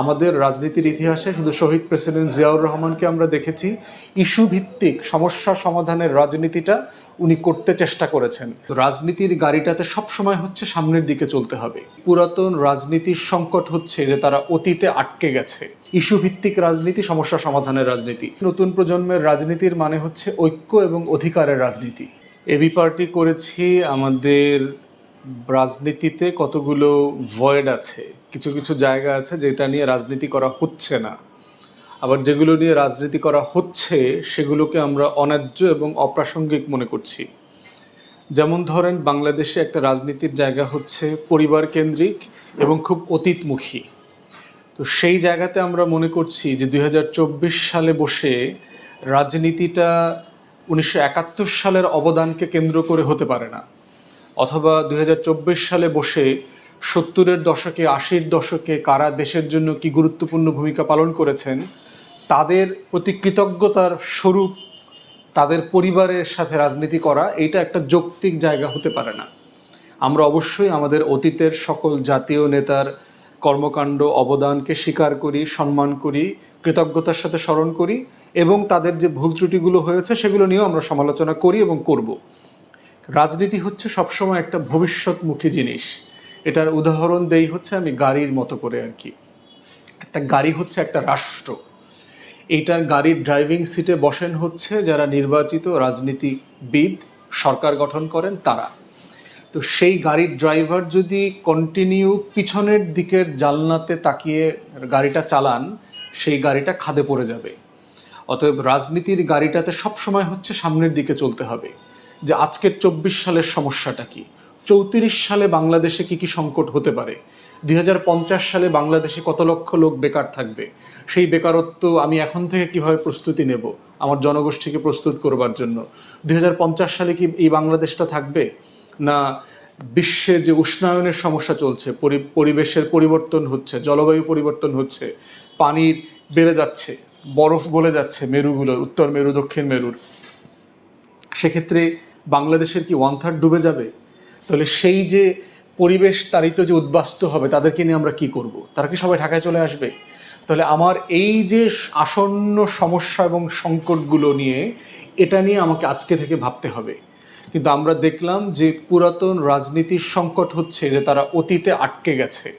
আমাদের রাজনীতির ইতিহাসে শুধু শহীদ প্রেসিডেন্ট জিয়াউর রহমানকে আমরা দেখেছি ইস্যু ভিত্তিক সমস্যা সমাধানের রাজনীতিটা উনি করতে চেষ্টা করেছেন। রাজনীতির গাড়িটাতে সবসময় হচ্ছে সামনের দিকে চলতে হবে। পুরাতন রাজনীতির সংকট হচ্ছে যে তারা অতীতে আটকে গেছে। ইস্যু ভিত্তিক রাজনীতি, সমস্যা সমাধানের রাজনীতি। নতুন প্রজন্মের রাজনীতির মানে হচ্ছে ঐক্য এবং অধিকারের রাজনীতি। এবি পার্টি করেছি, আমাদের রাজনীতিতে কতগুলো ভয়েড আছে। কিছু কিছু জায়গা আছে যেটা নিয়ে রাজনীতি করা হচ্ছে না। আবার যেগুলো নিয়ে রাজনীতি করা হচ্ছে, সেগুলোকে আমরা অন্যায্য এবং অপ্রাসঙ্গিক মনে করছি। যেমন ধরেন, বাংলাদেশে একটা রাজনীতির জায়গা হচ্ছে পরিবার কেন্দ্রিক এবং খুব অতীতমুখী। তো সেই জায়গাতে আমরা মনে করছি যে দুই হাজার চব্বিশ সালে বসে রাজনীতিটা উনিশশো একাত্তর সালের অবদানকে কেন্দ্র করে হতে পারে না। অথবা দুই হাজার চব্বিশ সালে বসে সত্তরের দশকে, আশির দশকে কারা দেশের জন্য কি গুরুত্বপূর্ণ ভূমিকা পালন করেছেন, তাদের প্রতি কৃতজ্ঞতার স্বরূপ তাদের পরিবারের সাথে রাজনীতি করা এটা একটা যৌক্তিক জায়গা হতে পারে না। আমরা অবশ্যই আমাদের অতীতের সকল জাতীয় নেতার কর্মকাণ্ড, অবদানকে স্বীকার করি, সম্মান করি, কৃতজ্ঞতার সাথে স্মরণ করি এবং তাদের যে ভুল ত্রুটিগুলো হয়েছে সেগুলো নিয়েও আমরা সমালোচনা করি এবং করব। রাজনীতি হচ্ছে সবসময় একটা ভবিষ্যৎমুখী জিনিস। এটার উদাহরণ দেই হচ্ছে আমি গাড়ির মতো করে আর কি। একটা গাড়ি হচ্ছে একটা রাষ্ট্র। এইটার গাড়ির ড্রাইভিং সিটে বসেন হচ্ছে যারা নির্বাচিত রাজনীতিবিদ, সরকার গঠন করেন তারা। তো সেই গাড়ির ড্রাইভার যদি কন্টিনিউ পিছনের দিকের জালনাতে তাকিয়ে গাড়িটা চালান, সেই গাড়িটা খাদে পড়ে যাবে। অতএব রাজনীতির গাড়িটাতে সবসময় হচ্ছে সামনের দিকে চলতে হবে। যে আজকের চব্বিশ সালের সমস্যাটা কি? চৌত্রিশ সালে বাংলাদেশে কি কি সংকট হতে পারে? দুই হাজার পঞ্চাশ সালে বাংলাদেশে কত লক্ষ লোক বেকার থাকবে? সেই বেকারত্ব আমি এখন থেকে কীভাবে প্রস্তুতি নেব? আমার জনগোষ্ঠীকে প্রস্তুত করবার জন্য। দু হাজার পঞ্চাশ সালে কি এই বাংলাদেশটা থাকবে? না, বিশ্বে যে উষ্ণায়নের সমস্যা চলছে, পরি- পরিবেশের পরিবর্তন হচ্ছে, জলবায়ু পরিবর্তন হচ্ছে, পানির বেড়ে যাচ্ছে, বরফ গলে যাচ্ছে মেরুগুলোর উত্তর মেরু, দক্ষিণ মেরুর। সেক্ষেত্রে বাংলাদেশের কি ওয়ান থার্ড ডুবে যাবে? তাহলে সেই যে পরিবেশ তারিত যে উদ্বাস্ত হবে, তাদেরকে নিয়ে আমরা কি করব? তারা কি সবাই ঢাকায় চলে আসবে? তাহলে আমার এই যে আসন্ন সমস্যা এবং সংকটগুলো নিয়ে, এটা নিয়ে আমাকে আজকে থেকে ভাবতে হবে। কিন্তু আমরা দেখলাম যে পুরাতন রাজনীতির সংকট হচ্ছে যে তারা অতীতে আটকে গেছে।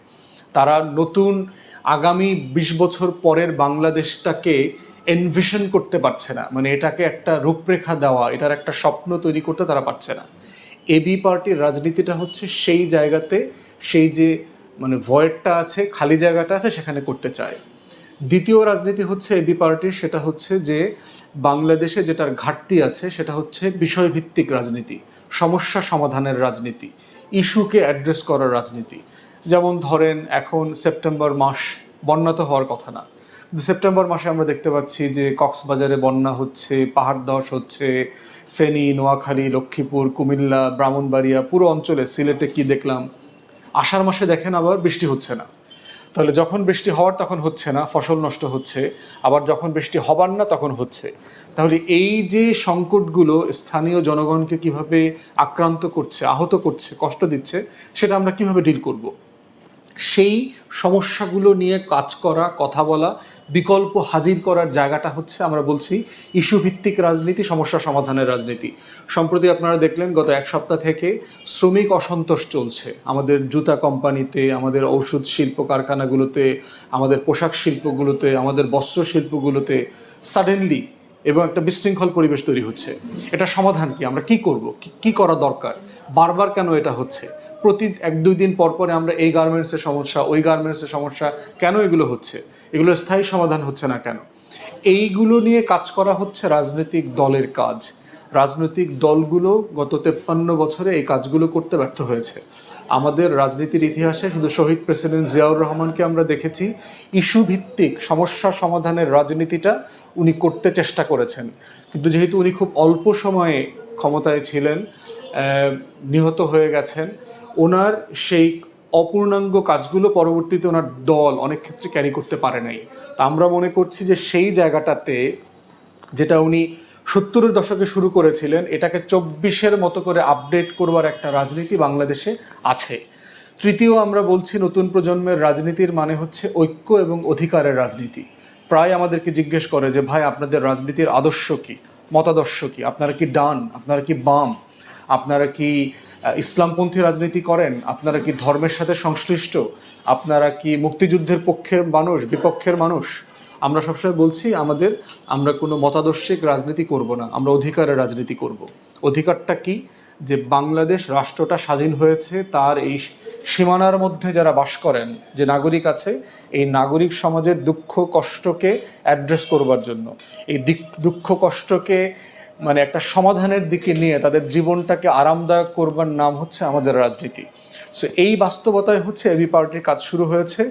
তারা নতুন আগামী বিশ বছর পরের বাংলাদেশটাকে এনভিশন করতে পারছে না। মানে এটাকে একটা রূপরেখা দেওয়া, এটার একটা স্বপ্ন তৈরি করতে তারা পারছে না। এবি পার্টির রাজনীতিটা হচ্ছে সেই জায়গাতে সেই যে মানে ভয়েডটা আছে, খালি জায়গাটা আছে, সেখানে করতে চায়। দ্বিতীয় রাজনীতি হচ্ছে এবি পার্টির সেটা হচ্ছে যে বাংলাদেশে যেটার ঘাটতি আছে, সেটা হচ্ছে বিষয়ভিত্তিক রাজনীতি, সমস্যা সমাধানের রাজনীতি, ইস্যুকে অ্যাড্রেস করার রাজনীতি। যেমন ধরেন, এখন সেপ্টেম্বর মাস, বন্যা তো হওয়ার কথা না। সেপ্টেম্বর মাসে আমরা দেখতে পাচ্ছি যে কক্সবাজারে বন্যা হচ্ছে, পাহাড় ধস হচ্ছে, ফেনী, নোয়াখালী, লক্ষ্মীপুর, কুমিল্লা, ব্রাহ্মণবাড়িয়া, পুরো অঞ্চলে সিলেটে কি দেখলাম? আষাঢ় মাসে দেখেন আবার বৃষ্টি হচ্ছে না। তাহলে যখন বৃষ্টি হওয়ার তখন হচ্ছে না, ফসল নষ্ট হচ্ছে, আবার যখন বৃষ্টি হবার না তখন হচ্ছে। তাহলে এই যে সংকটগুলো স্থানীয় জনগণকে কীভাবে আক্রান্ত করছে, আহত করছে, কষ্ট দিচ্ছে, সেটা আমরা কীভাবে ডিল করব? সেই সমস্যাগুলো নিয়ে কাজ করা, কথা বলা, বিকল্প হাজির করার জায়গাটা হচ্ছে আমরা বলছি ইস্যু ভিত্তিক রাজনীতি, সমস্যা সমাধানের রাজনীতি। সম্প্রতি আপনারা দেখলেন গত এক সপ্তাহ থেকে শ্রমিক অসন্তোষ চলছে। আমাদের জুতা কোম্পানিতে, আমাদের ঔষধ শিল্প কারখানাগুলোতে, আমাদের পোশাক শিল্পগুলোতে, আমাদের বস্ত্র শিল্পগুলোতে সাডেনলি এবং একটা বিশৃঙ্খল পরিবেশ তৈরি হচ্ছে। এটা সমাধান কি? আমরা কি করব? কি- কি করা দরকার? বারবার কেন এটা হচ্ছে? প্রতি এক, দুই দিন পর পরে আমরা এই গার্মেন্টসের সমস্যা, ওই গার্মেন্টসের সমস্যা, কেন এগুলো হচ্ছে? এগুলো স্থায়ী সমাধান হচ্ছে না কেন? এইগুলো নিয়ে কাজ করা হচ্ছে রাজনৈতিক দলের কাজ। রাজনৈতিক দলগুলো গত তেপ্পান্ন বছরে এই কাজগুলো করতে ব্যর্থ হয়েছে। আমাদের রাজনীতির ইতিহাসে শুধু শহীদ প্রেসিডেন্ট জিয়াউর রহমানকে আমরা দেখেছি, ইস্যু ভিত্তিক সমস্যা সমাধানের রাজনীতিটা উনি করতে চেষ্টা করেছেন। কিন্তু যেহেতু উনি খুব অল্প সময়ে ক্ষমতায় ছিলেন নিহত হয়ে গেছেন ওনার সেই অপূর্ণাঙ্গ কাজগুলো পরবর্তীতে ওনার দল অনেক ক্ষেত্রে ক্যারি করতে পারে নাই। তা আমরা মনে করছি যে সেই জায়গাটাতে যেটা উনি সত্তরের দশকে শুরু করেছিলেন, এটাকে চব্বিশের মতো করে আপডেট করবার একটা রাজনীতি বাংলাদেশে আছে। তৃতীয় আমরা বলছি নতুন প্রজন্মের রাজনীতির মানে হচ্ছে ঐক্য এবং অধিকারের রাজনীতি। প্রায় আমাদেরকে জিজ্ঞেস করে যে, ভাই, আপনাদের রাজনীতির আদর্শ কি? মতাদর্শ কি? আপনারা কি ডান? আপনারা কি বাম? আপনারা কি ইসলামপন্থী রাজনীতি করেন, আপনারা কি ধর্মের সাথে সংশ্লিষ্ট? আপনারা কি মুক্তিযুদ্ধের পক্ষের মানুষ, বিপক্ষের মানুষ? আমরা সবসময় বলছি, আমাদের, আমরা কোনো মতাদর্শিক রাজনীতি করব না, আমরা অধিকারের রাজনীতি করব। অধিকারটা কি? যে বাংলাদেশ রাষ্ট্রটা স্বাধীন হয়েছে, তার এই সীমানার মধ্যে যারা বাস করেন, যে নাগরিক আছে, এই নাগরিক সমাজের দুঃখ কষ্টকে অ্যাড্রেস করবার জন্য। এই দুঃখ কষ্টকে মানে একটা সমাধানের দিকে নিয়ে তাদের জীবনটাকে আরামদায়ক করবার নাম হচ্ছে আমাদের রাজনীতি। সো এই বাস্তবতায় হচ্ছে এবি পার্টির কাজ শুরু হয়েছে।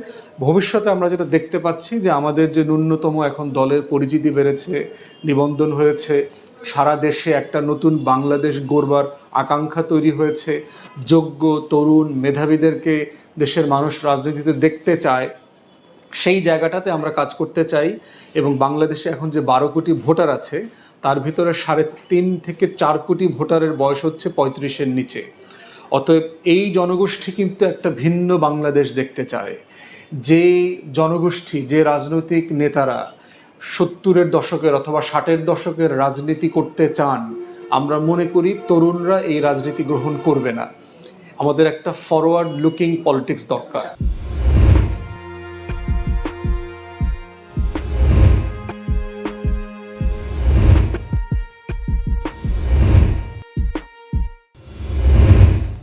ভবিষ্যতে আমরা যেটা দেখতে পাচ্ছি যে আমাদের যে ন্যূনতম এখন দলের পরিচিতি বেড়েছে, নিবন্ধন হয়েছে, সারা দেশে একটা নতুন বাংলাদেশ গড়বার আকাঙ্ক্ষা তৈরি হয়েছে, যোগ্য, তরুণ, মেধাবীদেরকে দেশের মানুষ রাজনীতিতে দেখতে চায়, সেই জায়গাটাতে আমরা কাজ করতে চাই এবং বাংলাদেশে এখন যে বারো কোটি ভোটার আছে তার ভিতরে সাড়ে তিন থেকে চার কোটি ভোটারের বয়স হচ্ছে পঁয়ত্রিশের নিচে। অতএব এই জনগোষ্ঠী কিন্তু একটা ভিন্ন বাংলাদেশ দেখতে চায়। যে জনগোষ্ঠী, যে রাজনৈতিক নেতারা সত্তরের দশকের অথবা ষাটের দশকের রাজনীতি করতে চান, আমরা মনে করি তরুণরা এই রাজনীতি গ্রহণ করবে না। আমাদের একটা ফরওয়ার্ড লুকিং পলিটিক্স দরকার।